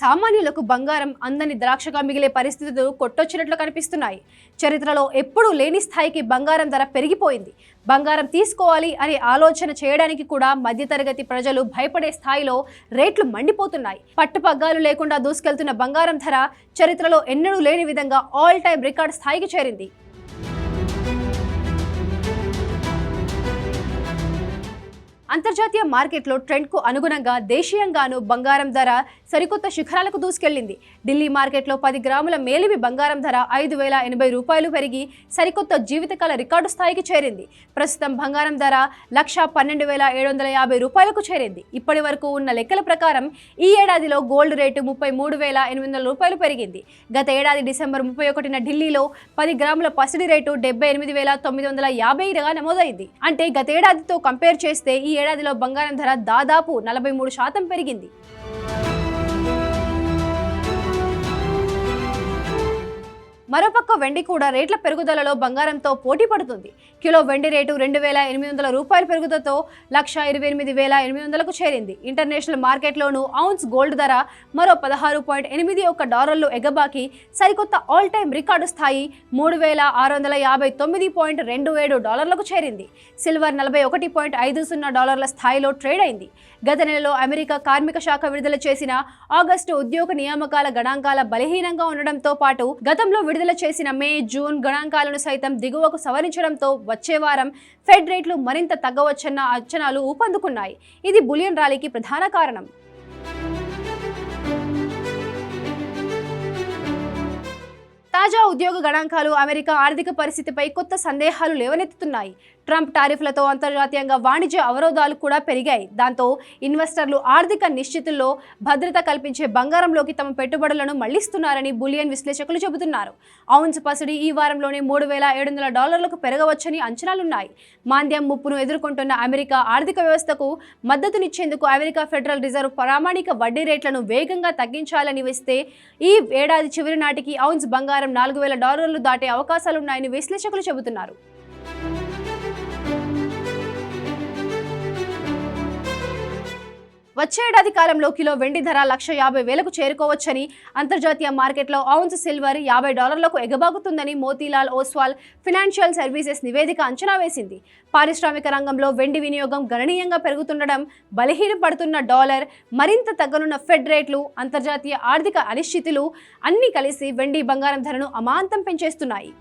సామాన్యులకు బంగారం అందని ద్రాక్షగా మిగిలే పరిస్థితులు కొట్టొచ్చినట్లు కనిపిస్తున్నాయి. చరిత్రలో ఎప్పుడూ లేని స్థాయికి బంగారం ధర పెరిగిపోయింది. బంగారం తీసుకోవాలి అనే ఆలోచన చేయడానికి కూడా మధ్యతరగతి ప్రజలు భయపడే స్థాయిలో రేట్లు మండిపోతున్నాయి. పట్టుపగ్గాలు లేకుండా దూసుకెళ్తున్న బంగారం ధర చరిత్రలో ఎన్నడూ లేని విధంగా ఆల్ టైం రికార్డ్ స్థాయికి చేరింది. అంతర్జాతీయ మార్కెట్లో ట్రెండ్కు అనుగుణంగా దేశీయంగాను బంగారం ధర సరికొత్త శిఖరాలకు దూసుకెళ్ళింది ఢిల్లీ మార్కెట్లో పది గ్రాముల మేలిమి బంగారం ధర ఐదు వేల ఎనభై రూపాయలు పెరిగి సరికొత్త జీవితకాల రికార్డు స్థాయికి చేరింది. ప్రస్తుతం బంగారం ధర లక్ష పన్నెండు వేల ఏడు వందల యాభై రూపాయలకు చేరింది. ఇప్పటి వరకు ఉన్న లెక్కల ప్రకారం ఈ ఏడాదిలో గోల్డ్ రేటు ముప్పై మూడు వేల ఎనిమిది వందల రూపాయలు పెరిగింది. గత ఏడాది డిసెంబర్ ముప్పై ఒకటిన ఢిల్లీలో పది గ్రాముల పసిడి రేటు డెబ్బై ఎనిమిది వేల తొమ్మిది వందల యాభైగా నమోదైంది. అంటే గతేడాదితో కంపేర్ చేస్తే ఈ ఏడాదిలో బంగారం ధర దాదాపు నలభై మూడు శాతం పెరిగింది. మరోపక్క వెండి కూడా రేట్ల పెరుగుదలలో బంగారంతో పోటీ పడుతుంది. కిలో వెండి రేటు రెండు వేల ఎనిమిది వందల రూపాయల పెరుగుదలతో లక్ష ఇరవై ఎనిమిది వేల ఎనిమిది వందలకు చేరింది. ఇంటర్నేషనల్ మార్కెట్లోనూ ఔన్స్ గోల్డ్ ధర మరో పదహారు పాయింట్ ఎనిమిది ఒక్క డాలర్లు ఎగబాకి సరికొత్త ఆల్ టైమ్ రికార్డు స్థాయి మూడు వేల ఆరు వందల యాభై తొమ్మిది పాయింట్ రెండు ఏడు డాలర్లకు చేరింది. సిల్వర్ నలభై ఒకటి పాయింట్ ఐదు సున్నా డాలర్ల స్థాయిలో ట్రేడ్ అయింది. గత నెలలో అమెరికా కార్మిక శాఖ విడుదల చేసిన ఆగస్టు ఉద్యోగ నియామకాల గణాంకాల బలహీనంగా ఉండడంతో పాటు గతంలో విడుదల చేసిన మే జూన్ గణాంకాలను సైతం దిగువకు సవరించడంతో వచ్చే వారం ఫెడ్ రేట్లు మరింత తగ్గవచ్చన్న అంచనాలు ఊపందుకున్నాయి. ఇది బులియన్ ర్యాలీకి ప్రధాన కారణం. తాజా ఉద్యోగ గణాంకాలు అమెరికా ఆర్థిక పరిస్థితిపై కొత్త సందేహాలు లేవనెత్తుతున్నాయి. ట్రంప్ టారిఫ్లతో అంతర్జాతీయంగా వాణిజ్య అవరోధాలు కూడా పెరిగాయి. దాంతో ఇన్వెస్టర్లు ఆర్థిక నిశ్చితుల్లో భద్రత కల్పించే బంగారంలోకి తమ పెట్టుబడులను మళ్ళిస్తున్నారని బులియన్ విశ్లేషకులు చెబుతున్నారు. ఔన్స్ పసిడి ఈ వారంలోనే మూడు వేల ఏడు వందల డాలర్లకు పెరగవచ్చని అంచనాలున్నాయి. మాంద్యం ముప్పును ఎదుర్కొంటున్న అమెరికా ఆర్థిక వ్యవస్థకు మద్దతునిచ్చేందుకు అమెరికా ఫెడరల్ రిజర్వ్ ప్రామాణిక వడ్డీ రేట్లను వేగంగా తగ్గించాలని వేస్తే ఈ ఏడాది చివరి నాటికి ఔన్స్ బంగారం నాలుగు వేల డాలర్లు దాటే అవకాశాలున్నాయని విశ్లేషకులు చెబుతున్నారు. వచ్చే ఏడాది కాలంలో కిలో వెండి ధర లక్ష యాభై వేలకు చేరుకోవచ్చని అంతర్జాతీయ మార్కెట్లో ఔన్స్ సిల్వర్ యాభై డాలర్లకు ఎగబాగుతుందని మోతీలాల్ ఓస్వాల్ ఫినాన్షియల్ సర్వీసెస్ నివేదిక అంచనా వేసింది. పారిశ్రామిక రంగంలో వెండి వినియోగం గణనీయంగా పెరుగుతుండడం బలహీనపడుతున్న డాలర్ మరింత తగ్గనున్న ఫెడ్ రేట్లు అంతర్జాతీయ ఆర్థిక అనిశ్చితులు అన్నీ కలిసి వెండి బంగారం ధరను అమాంతం పెంచేస్తున్నాయి.